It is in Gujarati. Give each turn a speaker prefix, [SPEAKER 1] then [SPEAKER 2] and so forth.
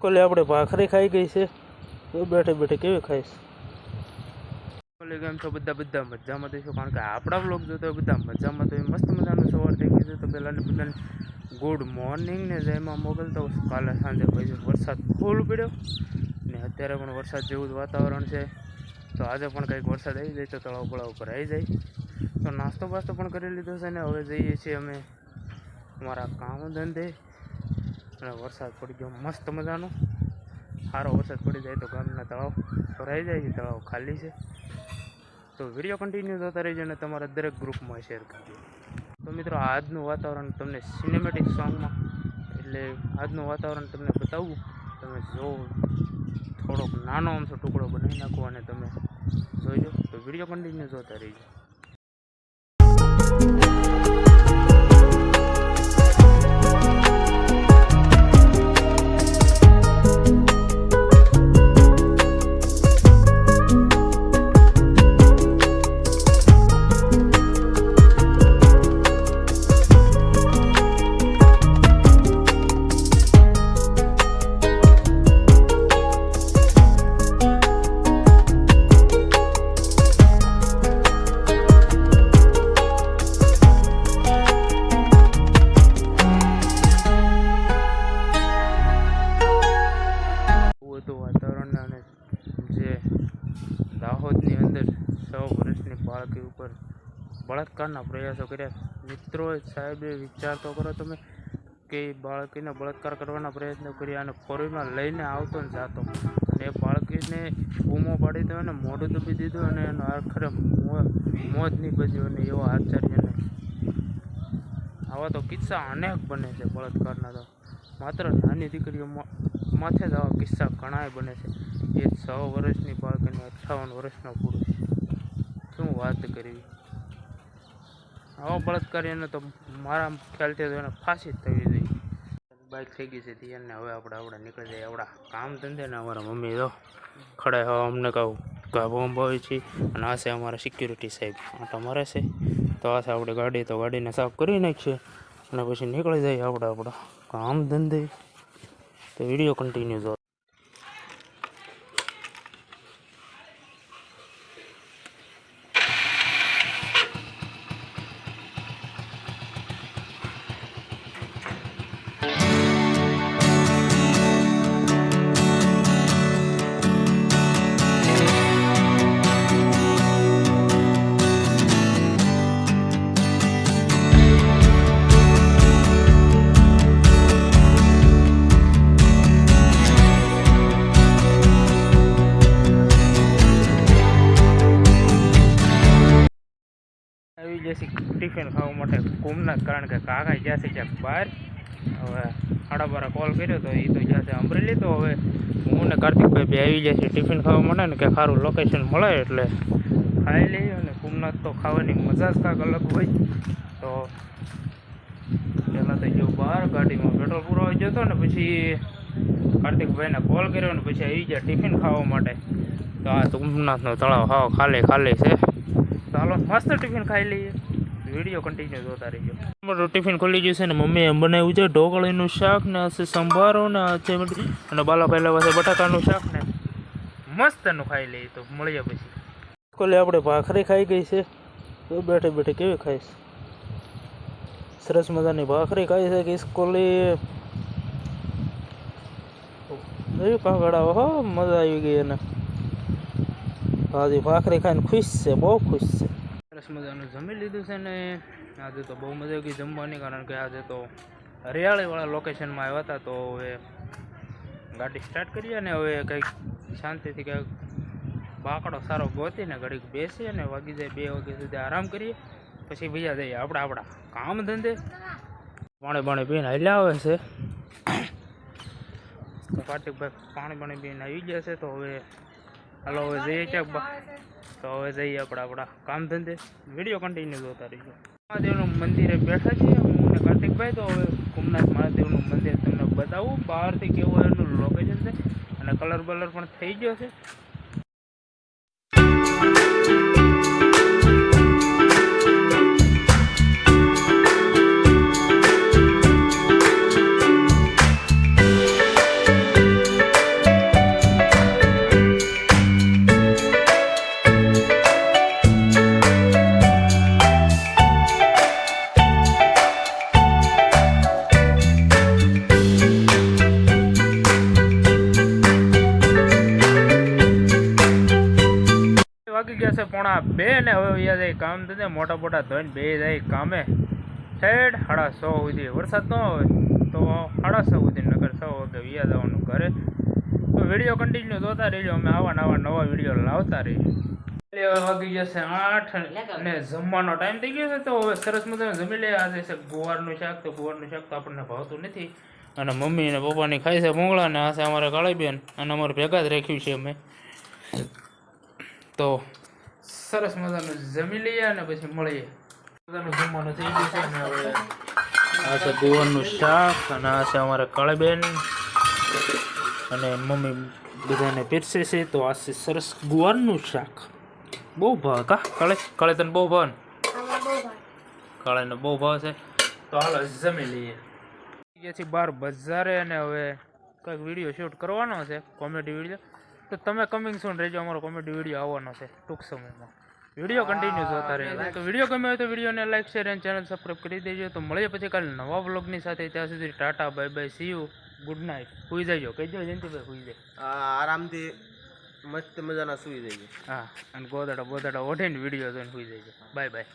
[SPEAKER 1] કોલે આપણે ભાખરી ખાઈ ગઈ છે. તો બેઠે બેઠે કેવી ખાઈશ? કોલે કેમ છો બધા? બધા મજામાં થઈશું કારણ કે આપણા બ્લોગ જોતો બધા મજામાં તો મસ્ત મજાનું સવાર થઈ ગયું છે. તો પહેલાં બધાને ગુડ મોર્નિંગ ને જયમાં મોકલતો કાલે સાંજે પછી વરસાદ ફૂલ પડ્યો. ને અત્યારે પણ વરસાદ જેવું જ વાતાવરણ છે. તો આજે પણ કંઈક વરસાદ આવી જાય તો તળાવ પળાવ ઉપર આવી જાય. તો નાસ્તો બાસ્તો પણ કરી લીધો છે ને. હવે જઈએ છીએ અમે અમારા કામ ધંધે. અને વરસાદ પડી ગયો. મસ્ત મજાનો. સારો વરસાદ પડી જાય તો ગામના તળાવ. ભરાઈ જાય છે તળાવ ખાલી છે. તો વીડિયો કન્ટિન્યુ થતા રહેજો અને તમારા દરેક ગ્રુપમાં શેર કરજો. તો મિત્રો, આજનું વાતાવરણ તમને સિનેમેટિક સોંગમાં એટલે આજનું વાતાવરણ તમને બતાવું. તમે જો થોડોક નાનો અમથો ટુકડો બનાવી નાખો અને તમે જોઈજો તો વીડિયો કન્ટિન્યુ જોતા રહીજો. બળાત્કારના પ્રયાસો કર્યા. મિત્રો સાહેબે વિચાર તો કરો તમે, કે બાળકીને બળાત્કાર કરવાના પ્રયત્નો કર્યા અને ફોરવીલમાં લઈને આવતો ને જાતો. અને એ બાળકીને બૂમો પાડી દો અને મોઢું દબી દીધું અને એનો આખરે મો- મોત નીપજ્યું અને એવો આચાર્યને આવા તો કિસ્સા અનેક બને છે બળાત્કારના તો. માત્ર નાની દીકરીઓ માથે જ આવા કિસ્સા ઘણાય બને છે. એ છ વર્ષની બાળકીને અઠાવન વર્ષનો પુરુષ. શું વાત કરવી? આવો બળાત્કાર એને તો મારા ખ્યાલથી તો એને ફાંસી જ થવી જોઈએ. બાઇક થઈ ગઈ છે ધ્યાનને હવે આપણે આપણે નીકળી જાય આપણા કામ ધંધે ને અમારા મમ્મી તો ખડે હવે અમને કહું ગાભો અંબાવી છે અને આ છે અમારા સિક્યુરિટી સાહેબ. આટો મારે છે. તો આ છે આપણે ગાડી, તો ગાડીને સાફ કરી નાખીએ અને પછી નીકળી જઈએ આપણે આપણા કામ ધંધે. તો વીડિયો કન્ટિન્યુ આવી જશે ટિફિન ખાવા માટે કુમનાથ કારણ કે કાકા જશે ક્યાંક બહાર. હવે સાડા બારા કોલ કર્યો તો એ તો જશે અમરેલી તો હવે હું ને કાર્તિકભાઈ બે આવી જાય છે ટિફિન ખાવા માટે ને કે સારું લોકેશન મળે એટલે ખાઈ લઈએ અને કુમનાથ તો ખાવાની મજા જ કાંક અલગ હોય. તો પહેલાં તો જો બહાર ગાડીમાં પેટ્રોલ પૂરો જતો ને પછી કાર્તિકભાઈને કોલ કર્યો ને પછી આવી ગયા ટિફિન ખાવા માટે. તો આ તુમનાથનો તળાવ હાવ ખાલી ખાલી છે. ચાલો, મસ્ત ટિફિન ખાઈ લઈએ. વીડિયો કન્ટિન્યુ જોતા રહીજો. મારું ટિફિન ખુલી ગયું છે ને મમ્મીએ બનાવ્યું છે, ઢોકળીનું શાક ને હશે સંભારો ને હશે અને બાલા પહેલા પાસે બટાકાનું શાક ને મસ્તનું ખાઈ લઈએ તો મળીએ પછી. કોલે આપણે ભાખરી ખાઈ ગઈ છે. તો બેઠે બેઠે કેવી ખાઈશ? સરસ મજાની ભાખરી ખાઈ છે કે સ્કોલી? જોયું કાગડા હો મજા આવી ગઈ એને. હાજી ભાખરી ખાઈને ખુશ છે, બહુ ખુશ છે. સરસ મજાનું જમી લીધું છે ને. આજે તો બહુ મજા આવી જમવાની, કારણ કે આજે તો હરિયાળીવાળા લોકેશનમાં આવ્યા હતા, તો હવે ગાડી સ્ટાર્ટ કરીએ અને હવે કંઈક શાંતિથી કંઈક બાકડો સારો ગોતીને ઘડીક બેસીએ અને વાગી જાય બે વાગ્યા સુધી આરામ કરીએ. પછી બીજા જઈએ આપણા આપણા કામ ધંધે. પાણી પાણી પીને હલ્યા આવે છે. તો કાર્તિકભાઈ પાણી પાણી પીને આવી ગયા છે, તો હવે હાલો, હવે જઈએ ક્યાંક તો હવે જઈએ આપણા આપણા કામ ધંધે. વીડિયો કન્ટિન્યુ જોતા રહીશું. મહાદેવનું મંદિરે બેઠા છીએ હું અને કાર્તિકભાઈ, તો હવે સોમનાથ મહાદેવનું મંદિર તમને બતાવું. બહારથી કેવું એનું લોકેશન છે અને કલર બલર પણ થઈ ગયો છે. વાગી ગયા છે પોણા બે ને હવે વયા જાય કામ થશે. મોટા મોટા ધોઈને બે જાય કામે. ઠેઠ સાડા સો સુધી વરસાદ ન આવે તો સાડા સો સુધી નગર સો વાગે વ્યા જવાનું ઘરે. તો વીડિયો કન્ટિન્યુ જોતા રહીજો. અમે આવા નવા નવા વીડિયો લાવતા રહીએ. વાગી જશે આઠ અને જમવાનો ટાઈમ થઈ ગયો છે. તો હવે સરસ મજાનું જમી લે આજે છે ગુવારનું શાક. તો ગુવારનું શાક તો આપણને ભાવતું નથી. અને મમ્મી અને પપ્પાની ખાય છે ભૂંગળા ને આ છે કાળી કાળીબેન. અને અમારે ભેગા જ રાખ્યું છે અમે. તો સરસ મજાનું જમી લઈએ અને પછી મળીએ. મજાનું જમવાનું થઈ ગયું છે અને હવે આ છે ગુવારનું શાક અને આ છે અમારે કાળીબેન. અને મમ્મી બધાને પીરસે છે, તો આ છે સરસ ગુવારનું શાક. બહુ ભાવ કા? કાળે કાળે તને બહુ ભાવ કાળાને બહુ ભાવ છે. તો હાલો જમી લઈએ. ગયા છીએ બહાર બજારે અને હવે કંઈક વીડિયો શૂટ કરવાનો છે કોમેડી વીડિયો તો તમે કમિંગ સૂન રહેજો અમારો કોમેડી વીડિયો આવવાનો છે ટૂંક સમયમાં. વીડિયો કન્ટિન્યુ જોતા રહેજો તો વીડિયો ગમે હોય તો વિડીયોને લાઈક શેર અને ચેનલ સબસ્ક્રાઈબ કરી દેજો. તો મળીએ પછી કાલે નવા વ્લોગની સાથે. ત્યાં સુધી tata bye bye see you good night સુઈ જજો. કહેજો જયંતિભાઈ સુઈ જાય.
[SPEAKER 2] આરામથી મસ્ત મજાના સુઈ જઈએ
[SPEAKER 1] હા અને ગોદડા બોદડા ઓઢીને વીડિયો જોઈને સુઈ જજો. Bye bye